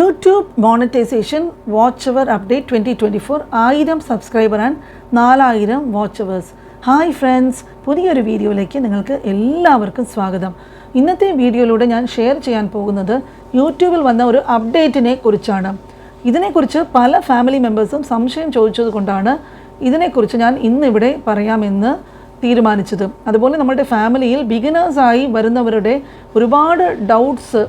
YouTube monetisation watch hour update twenty twenty four ആയിരം subscriber and നാലായിരം watch hours. Hi friends പുതിയൊരു വീഡിയോയിലേക്ക് നിങ്ങൾക്ക് എല്ലാവർക്കും സ്വാഗതം. ഇന്നത്തെ വീഡിയോയിലൂടെ ഞാൻ ഷെയർ ചെയ്യാൻ പോകുന്നത് യൂട്യൂബിൽ വന്ന ഒരു അപ്ഡേറ്റിനെ കുറിച്ചാണ്. ഇതിനെക്കുറിച്ച് പല ഫാമിലി മെമ്പേഴ്സും സംശയം ചോദിച്ചത് കൊണ്ടാണ് ഇതിനെക്കുറിച്ച് ഞാൻ ഇന്നിവിടെ പറയാമെന്ന് തീരുമാനിച്ചത്. അതുപോലെ നമ്മുടെ ഫാമിലിയിൽ ബിഗിനേഴ്സായി വരുന്നവരുടെ ഒരുപാട് ഡൗട്ട്സ്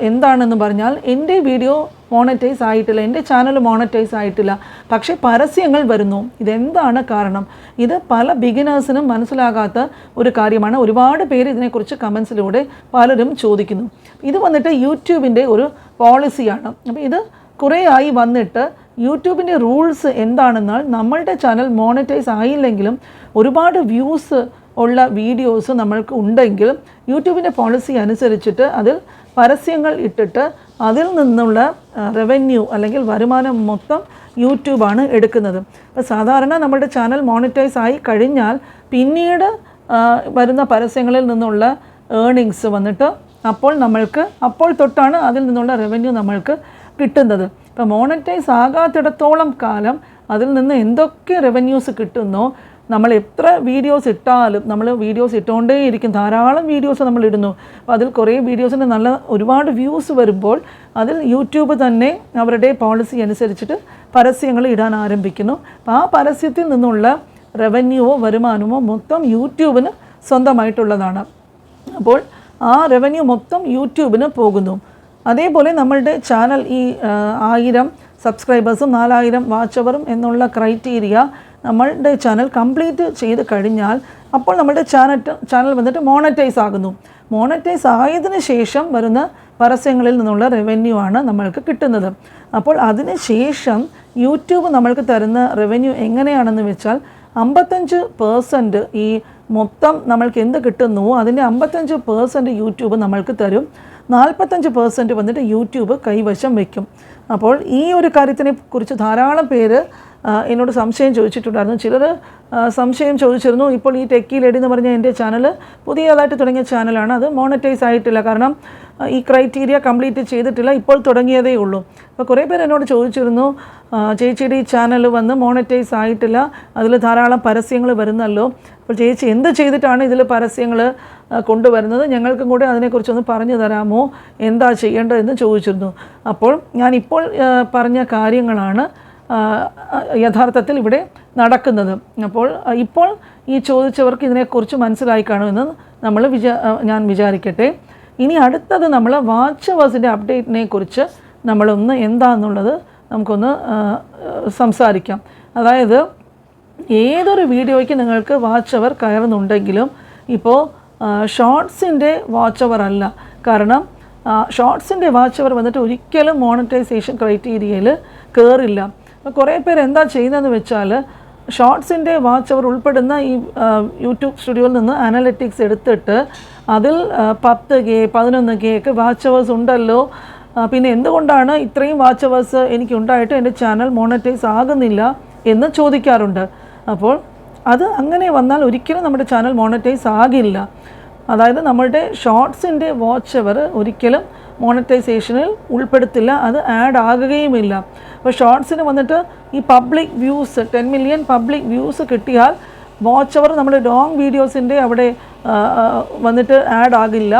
എന്താണെന്ന് പറഞ്ഞാൽ എന്റെ വീഡിയോ മോണറ്റൈസ് ആയിട്ടില്ല എന്റെ ചാനൽ മോണറ്റൈസ് ആയിട്ടില്ല. പക്ഷേ പരസ്യങ്ങൾ വരുന്നു. ഇതെന്താണ് കാരണം? ഇത് പല ബിഗിനേഴ്സിനും മനസ്സിലാകാത്ത ഒരു കാര്യമാണ്. ഒരുപാട് പേര് ഇതിനെക്കുറിച്ച് കമൻസിലൂടെ പലരും ചോദിക്കുന്നു. ഇത് വന്നിട്ട് യൂട്യൂബിന്റെ ഒരു പോളിസിയാണ് അപ്പോൾ ഇത് കുറേ ആയി വന്നിട്ട് യൂട്യൂബിന്റെ റൂൾസ് എന്താണെന്നാൽ നമ്മളുടെ ചാനൽ മോണറ്റൈസ് ആയില്ലെങ്കിലും ഒരുപാട് വ്യൂസ് ഉള്ള വീഡിയോസ് നമ്മൾക്ക് ഉണ്ടെങ്കിലും യൂട്യൂബിന്റെ പോളിസി അനുസരിച്ചിട്ട് അതിൽ പരസ്യങ്ങൾ ഇട്ടിട്ട് അതിൽ നിന്നുള്ള റവന്യൂ അല്ലെങ്കിൽ വരുമാനം മൊത്തം യൂട്യൂബാണ് എടുക്കുന്നത്. അപ്പോൾ സാധാരണ നമ്മുടെ ചാനൽ മോണിറ്റൈസ് ആയി കഴിഞ്ഞാൽ പിന്നീട് വരുന്ന പരസ്യങ്ങളിൽ നിന്നുള്ള ഏണിങ്സ് വന്നിട്ട് അപ്പോൾ നമ്മൾക്ക് അപ്പോൾ തൊട്ടാണ് അതിൽ നിന്നുള്ള റവന്യൂ നമ്മൾക്ക് കിട്ടുന്നത്. ഇപ്പോൾ മോണറ്റൈസ് ആകാത്തിടത്തോളം കാലം അതിൽ നിന്ന് എന്തൊക്കെ റവന്യൂസ് കിട്ടുന്നോ നമ്മൾ എത്ര വീഡിയോസ് ഇട്ടാലും നമ്മൾ വീഡിയോസ് ഇട്ടുകൊണ്ടേയിരിക്കും. ധാരാളം വീഡിയോസ് നമ്മൾ ഇടുന്നു. അപ്പോൾ അതിൽ കുറേ വീഡിയോസിന് നല്ല ഒരുപാട് വ്യൂസ് വരുമ്പോൾ അതിൽ യൂട്യൂബ് തന്നെ അവരുടെ പോളിസി അനുസരിച്ചിട്ട് പരസ്യങ്ങൾ ഇടാൻ ആരംഭിക്കുന്നു. അപ്പോൾ ആ പരസ്യത്തിൽ നിന്നുള്ള റവന്യൂവോ വരുമാനമോ മൊത്തം യൂട്യൂബിന് സ്വന്തമായിട്ടുള്ളതാണ്. അപ്പോൾ ആ റവന്യൂ മൊത്തം യൂട്യൂബിന് പോകുന്നു. അതേപോലെ നമ്മളുടെ ചാനൽ ഈ ആയിരം സബ്സ്ക്രൈബേഴ്സും നാലായിരം വാച്ചവറും എന്നുള്ള ക്രൈറ്റീരിയ നമ്മളുടെ ചാനൽ കംപ്ലീറ്റ് ചെയ്ത് കഴിഞ്ഞാൽ അപ്പോൾ നമ്മുടെ ചാനൽ ചാനൽ വന്നിട്ട് മോണറ്റൈസ് ആകുന്നു. മോണറ്റൈസ് ആയതിന് ശേഷം വരുന്ന പരസ്യങ്ങളിൽ നിന്നുള്ള റവന്യൂ ആണ് നമ്മൾക്ക് കിട്ടുന്നത്. അപ്പോൾ അതിന് ശേഷം യൂട്യൂബ് നമ്മൾക്ക് തരുന്ന റവന്യൂ എങ്ങനെയാണെന്ന് വെച്ചാൽ അമ്പത്തഞ്ച് പേഴ്സന്റ് ഈ മൊത്തം നമ്മൾക്ക് എന്ത് കിട്ടുന്നു? അതിന്റെ അമ്പത്തഞ്ച് പേഴ്സന്റ് യൂട്യൂബ് നമ്മൾക്ക് തരും. നാൽപ്പത്തഞ്ച് പേഴ്സന്റ് വന്നിട്ട് യൂട്യൂബ് കൈവശം വയ്ക്കും. അപ്പോൾ ഈ ഒരു കാര്യത്തിനെ കുറിച്ച് ധാരാളം പേര് എന്നോട് സംശയം ചോദിച്ചിട്ടുണ്ടായിരുന്നു. ചിലർ സംശയം ചോദിച്ചിരുന്നു. ഇപ്പോൾ ഈ ടെക്കി ലേഡി എന്ന് പറഞ്ഞ എന്റെ ചാനൽ പുതിയതായിട്ട് തുടങ്ങിയ ചാനലാണ് അത് മോണറ്റൈസ് ആയിട്ടില്ല. കാരണം ഈ ക്രൈറ്റീരിയ കംപ്ലീറ്റ് ചെയ്തിട്ടില്ല. ഇപ്പോൾ തുടങ്ങിയതേ ഉള്ളൂ. അപ്പോൾ കുറേ പേർ എന്നോട് ചോദിച്ചിരുന്നു ചേച്ചിയുടെ ഈ ചാനൽ വന്ന് മോണറ്റൈസ് ആയിട്ടില്ല. അതിൽ ധാരാളം പരസ്യങ്ങൾ വരുന്നല്ലോ. അപ്പോൾ ചേച്ചി എന്ത് ചെയ്തിട്ടാണ് ഇതിൽ പരസ്യങ്ങൾ കൊണ്ടുവരുന്നത്? ഞങ്ങൾക്കും കൂടെ അതിനെക്കുറിച്ചൊന്ന് പറഞ്ഞു തരാമോ? എന്താ ചെയ്യേണ്ടതെന്ന് ചോദിച്ചിരുന്നു. അപ്പോൾ ഞാനിപ്പോൾ പറഞ്ഞ കാര്യങ്ങളാണ് യഥാർത്ഥത്തിൽ ഇവിടെ നടക്കുന്നത്. അപ്പോൾ ഇപ്പോൾ ഈ ചോദിച്ചവർക്ക് ഇതിനെക്കുറിച്ച് മനസ്സിലായി കാണുമെന്ന് നമ്മൾ വിചാ ഞാൻ വിചാരിക്കട്ടെ. ഇനി അടുത്തത് നമ്മൾ വാച്ച് അവേഴ്സിന്റെ അപ്ഡേറ്റിനെ കുറിച്ച് നമ്മളൊന്ന് എന്താണെന്നുള്ളത് നമുക്കൊന്ന് സംസാരിക്കാം. അതായത് ഏതൊരു വീഡിയോയ്ക്ക് നിങ്ങൾക്ക് വാച്ച് അവർ കയറുന്നുണ്ടെങ്കിലും ഇപ്പോൾ ഷോർട്സിന്റെ വാച്ച് അവർ അല്ല. കാരണം ഷോർട്സിന്റെ വാച്ച് അവർ വന്നിട്ട് ഒരിക്കലും മോണിറ്റൈസേഷൻ ക്രൈറ്റീരിയയിൽ കയറില്ല അപ്പോൾ കുറേ പേര് എന്താ ചെയ്യുന്നതെന്ന് വെച്ചാൽ ഷോർട്സിന്റെ വാച്ച് അവർ ഉൾപ്പെടുന്ന ഈ യൂട്യൂബ് സ്റ്റുഡിയോയിൽ നിന്ന് അനലറ്റിക്സ് എടുത്തിട്ട് അതിൽ പത്ത് കെ പതിനൊന്ന് കെ ഒക്കെ വാച്ച് അവേഴ്സ് ഉണ്ടല്ലോ. പിന്നെ എന്തുകൊണ്ടാണ് ഇത്രയും വാച്ച് അവേഴ്സ് എനിക്ക് ഉണ്ടായിട്ട് എന്റെ ചാനൽ മോണറ്റൈസ് ആകുന്നില്ല എന്ന് ചോദിക്കാറുണ്ട്. അപ്പോൾ അത് അങ്ങനെ വന്നാൽ ഒരിക്കലും നമ്മുടെ ചാനൽ മോണറ്റൈസ് ആകില്ല. അതായത് നമ്മളുടെ ഷോർട്സിന്റെ വാച്ച് അവർ ഒരിക്കലും മോണറ്റൈസേഷനിൽ ഉൾപ്പെടുത്തില്ല. അത് ആഡ് ആകുകയുമില്ല. അപ്പോൾ ഷോർട്സിന് വന്നിട്ട് ഈ public views ten million public views കിട്ടിയാൽ വാച്ച് അവർ നമ്മൾ ലോങ് വീഡിയോസിന്റെ അവിടെ വന്നിട്ട് ആഡ് ആകില്ല.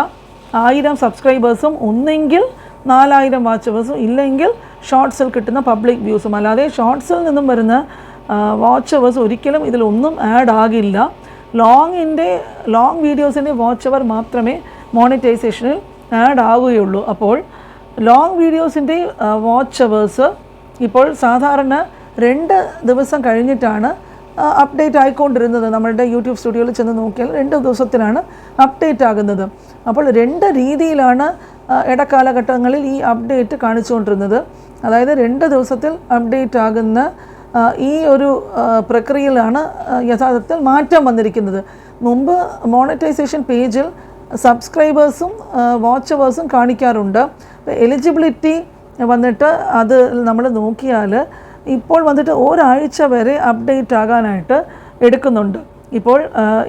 ആയിരം സബ്സ്ക്രൈബേഴ്സും ഒന്നെങ്കിൽ നാലായിരം വാച്ചവേഴ്സും ഇല്ലെങ്കിൽ ഷോർട്സിൽ കിട്ടുന്ന പബ്ലിക് വ്യൂസും അല്ലാതെ ഷോർട്സിൽ നിന്നും വരുന്ന വാച്ച് വാച്ചവേഴ്സ് ഒരിക്കലും ഇതിലൊന്നും ആഡ് ആകില്ല. ലോങ്ങിന്റെ ലോങ് വീഡിയോസിന്റെ വാച്ച് അവർ മാത്രമേ മോണിറ്റൈസേഷനിൽ ആഡ് ആവുകയുള്ളൂ. അപ്പോൾ ലോങ് വീഡിയോസിന്റെ വാച്ച് അവേഴ്സ് ഇപ്പോൾ സാധാരണ രണ്ട് ദിവസം കഴിഞ്ഞിട്ടാണ് അപ്ഡേറ്റ് ആയിക്കൊണ്ടിരുന്നത്. നമ്മളുടെ യൂട്യൂബ് സ്റ്റുഡിയോയിൽ ചെന്ന് നോക്കിയാൽ രണ്ട് ദിവസത്തിലാണ് അപ്ഡേറ്റ് ആകുന്നത്. അപ്പോൾ രണ്ട് രീതിയിലാണ് ഇടക്കാലഘട്ടങ്ങളിൽ ഈ അപ്ഡേറ്റ് കാണിച്ചുകൊണ്ടിരുന്നത്. അതായത് രണ്ട് ദിവസത്തിൽ അപ്ഡേറ്റ് ആകുന്ന ഈ ഒരു പ്രക്രിയയിലാണ് യഥാർത്ഥത്തിൽ മാറ്റം വന്നിരിക്കുന്നത്. മുമ്പ് മോണറ്റൈസേഷൻ പേജിൽ സബ്സ്ക്രൈബേഴ്സും വാച്ചവേഴ്സും കാണിക്കാറുണ്ട്. എലിജിബിലിറ്റി വന്നിട്ട് അത് നമ്മൾ നോക്കിയാൽ ഇപ്പോൾ വന്നിട്ട് ഒരാഴ്ച വരെ അപ്ഡേറ്റ് ആകാനായിട്ട് എടുക്കുന്നുണ്ട്. ഇപ്പോൾ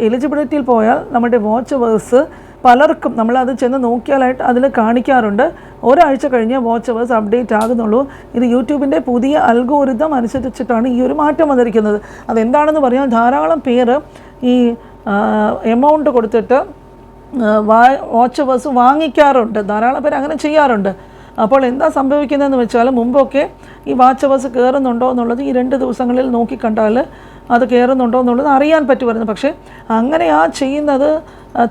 എലിജിബിലിറ്റിയിൽ പോയാൽ നമ്മുടെ വാച്ചവേഴ്സ് പലർക്കും നമ്മളത് ചെന്ന് നോക്കിയാലായിട്ട് അതിൽ കാണിക്കാറുണ്ട്. ഒരാഴ്ച കഴിഞ്ഞ് വാച്ച് അപ്ഡേറ്റ് ആകുന്നുള്ളൂ. ഇത് യൂട്യൂബിന്റെ പുതിയ അൽഗോരിതം അനുസരിച്ചിട്ടാണ് ഈ ഒരു മാറ്റം വന്നിരിക്കുന്നത്. അതെന്താണെന്ന് പറഞ്ഞാൽ ധാരാളം പേര് ഈ എമൗണ്ട് കൊടുത്തിട്ട് വാച്ച് ബസ് വാങ്ങിക്കാറുണ്ട്. ധാരാളം പേര് അങ്ങനെ ചെയ്യാറുണ്ട്. അപ്പോൾ എന്താ സംഭവിക്കുന്നതെന്ന് വെച്ചാൽ മുമ്പൊക്കെ ഈ വാച്ച് ബസ് കയറുന്നുണ്ടോ എന്നുള്ളത് ഈ രണ്ട് ദിവസങ്ങളിൽ നോക്കിക്കണ്ടാൽ അത് കയറുന്നുണ്ടോ എന്നുള്ളത് അറിയാൻ പറ്റുമായിരുന്നു. പക്ഷേ അങ്ങനെ ആ ചെയ്യുന്നത്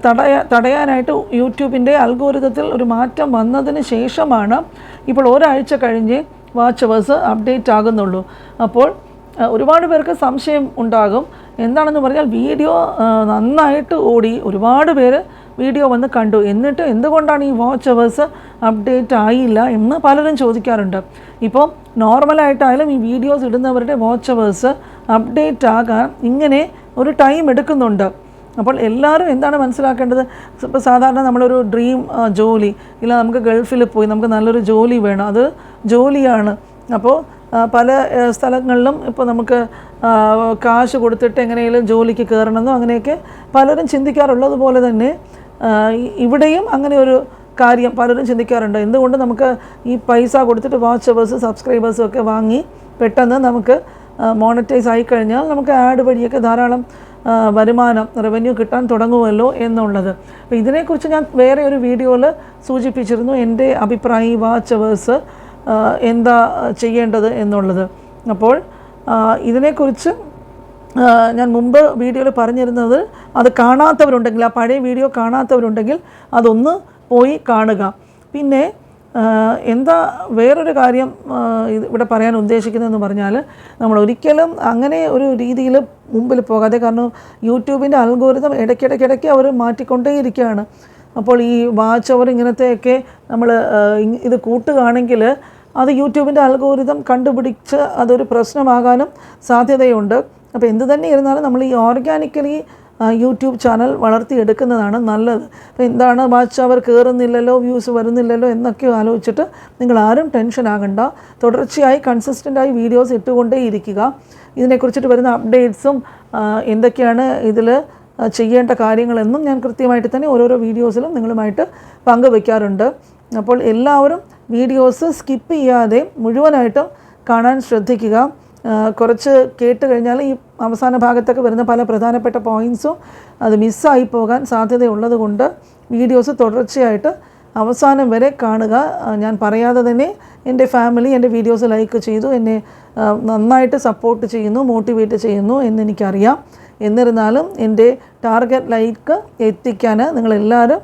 തടയ തടയാനായിട്ട് യൂട്യൂബിന്റെ അൽഗോരിതത്തിൽ ഒരു മാറ്റം വന്നതിന് ശേഷമാണ് ഇപ്പോൾ ഒരാഴ്ച കഴിഞ്ഞ് വാച്ച് ബസ് അപ്ഡേറ്റ് ആകുന്നുള്ളൂ. അപ്പോൾ ഒരുപാട് പേർക്ക് സംശയം ഉണ്ടാകും. എന്താണെന്ന് പറഞ്ഞാൽ വീഡിയോ നന്നായിട്ട് ഓടി ഒരുപാട് പേര് വീഡിയോ വന്ന് കണ്ടു. എന്നിട്ട് എന്തുകൊണ്ടാണ് ഈ വാച്ച് അവേഴ്സ് അപ്ഡേറ്റ് ആയില്ല എന്ന് പലരും ചോദിക്കാറുണ്ട്. ഇപ്പോൾ നോർമലായിട്ടായാലും ഈ വീഡിയോസ് ഇടുന്നവരുടെ വാച്ച് അവേഴ്സ് അപ്ഡേറ്റ് ആകാൻ ഇങ്ങനെ ഒരു ടൈം എടുക്കുന്നുണ്ട്. അപ്പോൾ എല്ലാവരും എന്താണ് മനസ്സിലാക്കേണ്ടത്? ഇപ്പോൾ സാധാരണ നമ്മളൊരു ഡ്രീം ജോലി ഇല്ല നമുക്ക് ഗൾഫിൽ പോയി നമുക്ക് നല്ലൊരു ജോലി വേണം. അത് ജോലിയാണ്. അപ്പോൾ പല സ്ഥലങ്ങളിലും ഇപ്പോൾ നമുക്ക് കാശ് കൊടുത്തിട്ട് എങ്ങനെയെങ്കിലും ജോലിക്ക് കയറണമെന്നോ അങ്ങനെയൊക്കെ പലരും ചിന്തിക്കാറുള്ളത് പോലെ തന്നെ ഇവിടെയും അങ്ങനെ ഒരു കാര്യം പലരും ചിന്തിക്കാറുണ്ട്. എന്തുകൊണ്ട് നമുക്ക് ഈ പൈസ കൊടുത്തിട്ട് വാച്ചവേഴ്സും സബ്സ്ക്രൈബേഴ്സും ഒക്കെ വാങ്ങി പെട്ടെന്ന് നമുക്ക് മോണിറ്റൈസ് ആയി കഴിഞ്ഞാൽ നമുക്ക് ആഡ് വഴിയൊക്കെ ധാരാളം വരുമാനം റവന്യൂ കിട്ടാൻ തുടങ്ങുമല്ലോ എന്നുള്ളത്. അപ്പോൾ ഇതിനെക്കുറിച്ച് ഞാൻ വേറെ ഒരു വീഡിയോയിൽ സൂചിപ്പിച്ചിരുന്നു. എന്റെ അഭിപ്രായം ഈ വാച്ച് അവേഴ്സ് എന്താ ചെയ്യേണ്ടത് എന്നുള്ളത്. അപ്പോൾ ഇതിനെക്കുറിച്ച് ഞാൻ മുമ്പ് വീഡിയോയിൽ പറഞ്ഞിരുന്നത് അത് കാണാത്തവരുണ്ടെങ്കിൽ ആ പഴയ വീഡിയോ കാണാത്തവരുണ്ടെങ്കിൽ അതൊന്ന് പോയി കാണുക. പിന്നെ എന്താ വേറൊരു കാര്യം ഇവിടെ പറയാൻ ഉദ്ദേശിക്കുന്നതെന്ന് പറഞ്ഞാൽ നമ്മൾ ഒരിക്കലും അങ്ങനെ ഒരു രീതിയിൽ മുമ്പിൽ പോകാതെ കാരണം യൂട്യൂബിന്റെ അൽഗോരിതം ഇടയ്ക്കിടയ്ക്കിടയ്ക്ക് അവർ മാറ്റിക്കൊണ്ടേയിരിക്കുകയാണ്. അപ്പോൾ ഈ വാച്ച് അവർ ഇങ്ങനത്തെയൊക്കെ നമ്മൾ ഇത് കൂട്ടുകയാണെങ്കിൽ അത് യൂട്യൂബിന്റെ അൽഗോരിതം കണ്ടുപിടിച്ച് അതൊരു പ്രശ്നമാകാനും സാധ്യതയുണ്ട്. അപ്പോൾ എന്ത് തന്നെ ഇരുന്നാലും നമ്മൾ ഈ ഓർഗാനിക്കലി യൂട്യൂബ് ചാനൽ വളർത്തിയെടുക്കുന്നതാണ് നല്ലത്. അപ്പോൾ എന്താണ് വാച്ച് അവർ കയറുന്നില്ലല്ലോ വ്യൂസ് വരുന്നില്ലല്ലോ എന്നൊക്കെ ആലോചിച്ചിട്ട് നിങ്ങൾ ആരും ടെൻഷൻ ആകണ്ട. തുടർച്ചയായി കൺസിസ്റ്റന്റായി വീഡിയോസ് ഇട്ടുകൊണ്ടേ ഇരിക്കുക. ഇതിനെക്കുറിച്ചിട്ട് വരുന്ന അപ്ഡേറ്റ്സും എന്തൊക്കെയാണ് ഇതിൽ ചെയ്യേണ്ട കാര്യങ്ങളെന്നും ഞാൻ കൃത്യമായിട്ട് തന്നെ ഓരോരോ വീഡിയോസിലും നിങ്ങളുമായിട്ട് പങ്കുവെക്കാറുണ്ട്. അപ്പോൾ എല്ലാവരും വീഡിയോസ് സ്കിപ്പ് ചെയ്യാതെ മുഴുവനായിട്ടും കാണാൻ ശ്രദ്ധിക്കുക. കുറച്ച് കേട്ട് കഴിഞ്ഞാൽ ഈ അവസാന ഭാഗത്തൊക്കെ വരുന്ന പല പ്രധാനപ്പെട്ട പോയിൻസും അത് മിസ്സായി പോകാൻ സാധ്യതയുള്ളത് കൊണ്ട് വീഡിയോസ് തുടർച്ചയായിട്ട് അവസാനം വരെ കാണുക. ഞാൻ പറയാതെ തന്നെ എന്റെ ഫാമിലി എന്റെ വീഡിയോസ് ലൈക്ക് ചെയ്തു എന്നെ നന്നായിട്ട് സപ്പോർട്ട് ചെയ്യുന്നു മോട്ടിവേറ്റ് ചെയ്യുന്നു എന്നെനിക്കറിയാം. എന്നിരുന്നാലും എന്റെ ടാർഗറ്റ് ലൈക്ക് എത്തിക്കാൻ നിങ്ങളെല്ലാവരും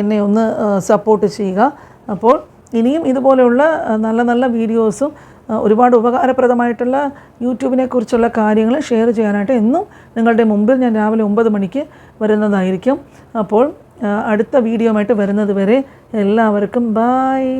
എന്നെ ഒന്ന് സപ്പോർട്ട് ചെയ്യുക. അപ്പോൾ ഇനിയും ഇതുപോലെയുള്ള നല്ല നല്ല വീഡിയോസും ഒരുപാട് ഉപകാരപ്രദമായിട്ടുള്ള യൂട്യൂബിനെ കുറിച്ചുള്ള കാര്യങ്ങൾ ഷെയർ ചെയ്യാനായിട്ട് എന്നും നിങ്ങളുടെ മുമ്പിൽ ഞാൻ രാവിലെ ഒമ്പത് മണിക്ക് വരുന്നതായിരിക്കും. അപ്പോൾ അടുത്ത വീഡിയോ ആയിട്ട് വരുന്നത് വരെ എല്ലാവർക്കും ബായ്